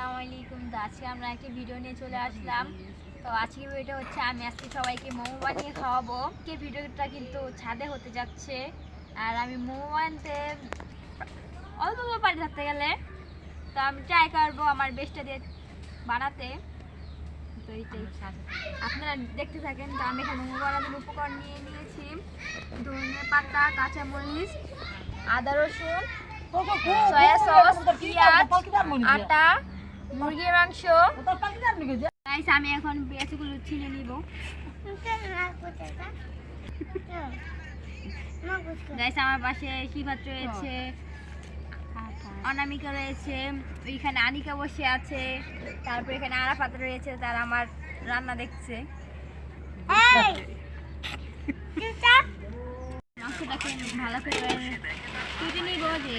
আসসালামু আলাইকুম তো আজকে আমরা একটা ভিডিও নিয়ে চলে আসলাম তো আজকের ভিডিওটা হচ্ছে আমি আজকে সবাইকে মোমো বানিয়ে খাওয়াবো কে ভিডিওটা কিন্তু ছাদে হতে যাচ্ছে আর আমি মোমো বানতে অল্প অল্প পারি ধরতে গেলে তো আমি ট্রাই করব আমার বেস্টটা দিয়ে বানাতে তো এইটাই আপনারা দেখতে থাকেন তো আমি এখানে মোমো বানানোর উপকরণ নিয়ে নিয়েছি ধনে পাতা কাঁচামরিচ আদা রসুন সয়া সস পেঁয়াজ আটা মুরগির মাংস। গাইস আমি এখন পেঁয়াজগুলো ছিলে নিব। গাইস আমার পাশে শিবাত রয়েছে অনামিকা রয়েছে ওইখানে আনিকা বসে আছে তারপর এখানে আরাফাত রয়েছে তার আমার রান্না দেখছে। মাংসটাকে ভালো করে কেটে নিব যে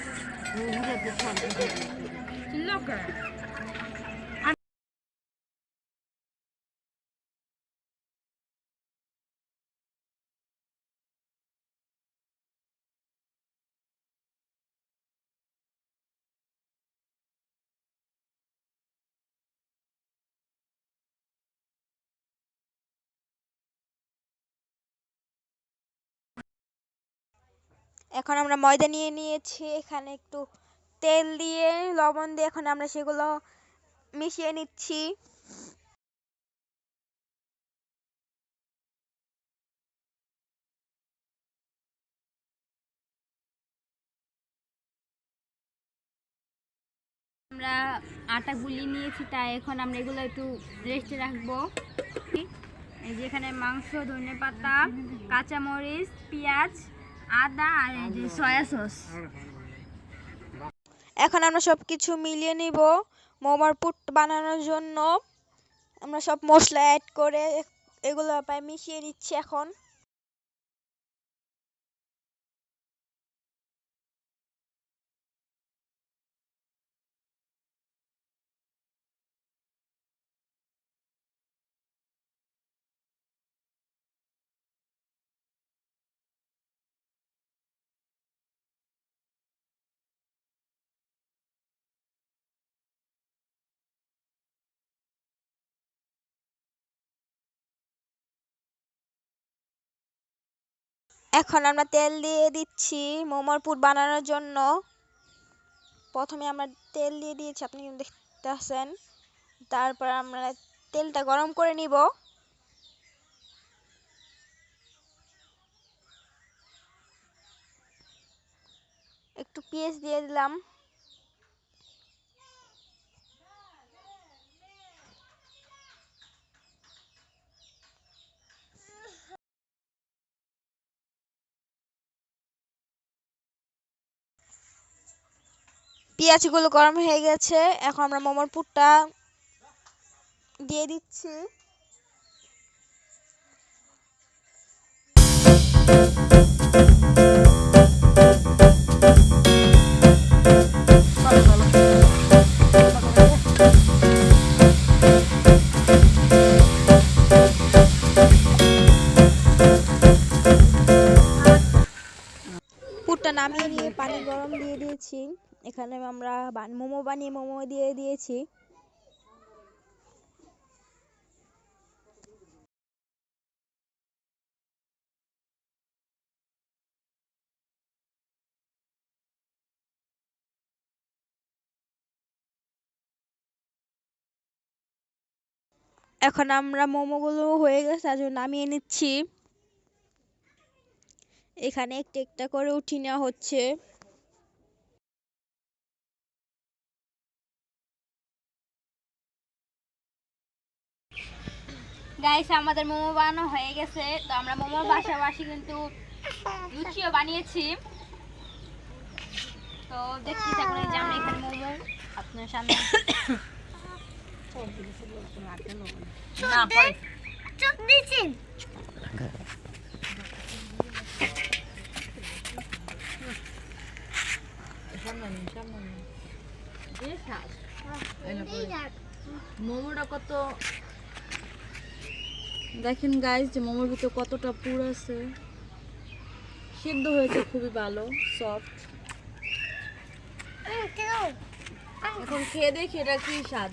你你这别穿了，真闹梗。এখন আমরা ময়দা নিয়ে নিয়েছি, এখানে একটু তেল দিয়ে লবণ দিয়ে এখন আমরা সেগুলো মিশিয়ে নিচ্ছি। আমরা আটা গুলিয়ে নিয়েছি, তাই এখন আমরা এগুলো একটু রেস্টে রাখব। এই যে এখানে মাংস ধনে পাতা কাঁচামরিচ, পেঁয়াজ এখন আমরা সব কিছু মিলিয়ে নিব মোমার পুট বানানোর জন্য। আমরা সব মশলা অ্যাড করে এগুলো মিশিয়ে নিচ্ছি এখন। এখন আমরা তেল দিয়ে দিচ্ছি মোমোর পুর বানানোর জন্য। প্রথমে আমরা তেল দিয়ে দিয়েছি, আপনি দেখতে আছেন। তারপর আমরা তেলটা গরম করে নিব। একটু পেঁয়াজ দিয়ে দিলাম। পেঁয়াজগুলো গরম হয়ে গেছে। এখন আমরা মোমোর পুরটা দিয়ে দিচ্ছি। নামিয়ে নিয়ে পানি গরম দিয়ে দিয়েছি। এখানে আমরা মোমো বানিয়ে মোমো দিয়ে দিয়েছি। এখন আমরা মোমোগুলো হয়ে গেছে, তার জন্য নামিয়ে নিচ্ছি। এখানে একটা একটা করে উঠিয়ে নেওয়া হচ্ছে। গাইস আমাদের মোমো বানানো হয়ে গেছে। তো আমরা মোমোর পাশাপাশি কিন্তু লুচিও বানিয়েছি। তো দেখতে থাকুন এই যে আমরা এখানে মোমো। আপনার সামনে না পরে। চোখ। মোমোটা কত দেখেন গাইস যে মোমোর ভিতর কতটা পুর আছে। সিদ্ধ হয়েছে খুবই ভালো সফট এখন খেয়ে দেখি এটা কি স্বাদ।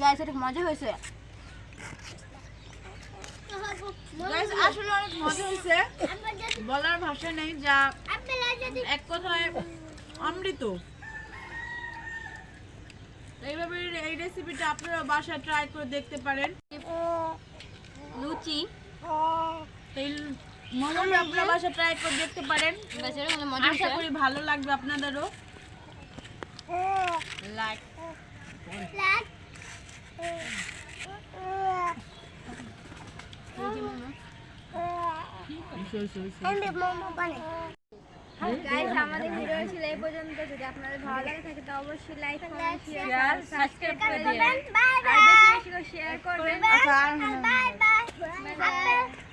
গাইস এটা মজা হয়েছে। আসলে অনেক মজা হয়েছে। বলার ভাষা নেই, যা এক কথায় অমৃত। এইভাবে এই রেসিপিটা আপনারা বাসায় ট্রাই করে দেখতে পারেন। লুচি। এই মোমোটা আপনারা বাসায় ট্রাই করে দেখতে পারেন। মজা আশা করি ভালো লাগবে আপনাদেরও। লাইক গাইস আমাদের ভিডিও ছিল এই পর্যন্ত। যদি আপনাদের ভালো লাগে থাকে তো অবশ্যই লাইক কমেন্ট শেয়ার সাবস্ক্রাইব করে দিবেন বাই বাই আর বেশি বেশি করে শেয়ার করবেন। Bye bye bye bye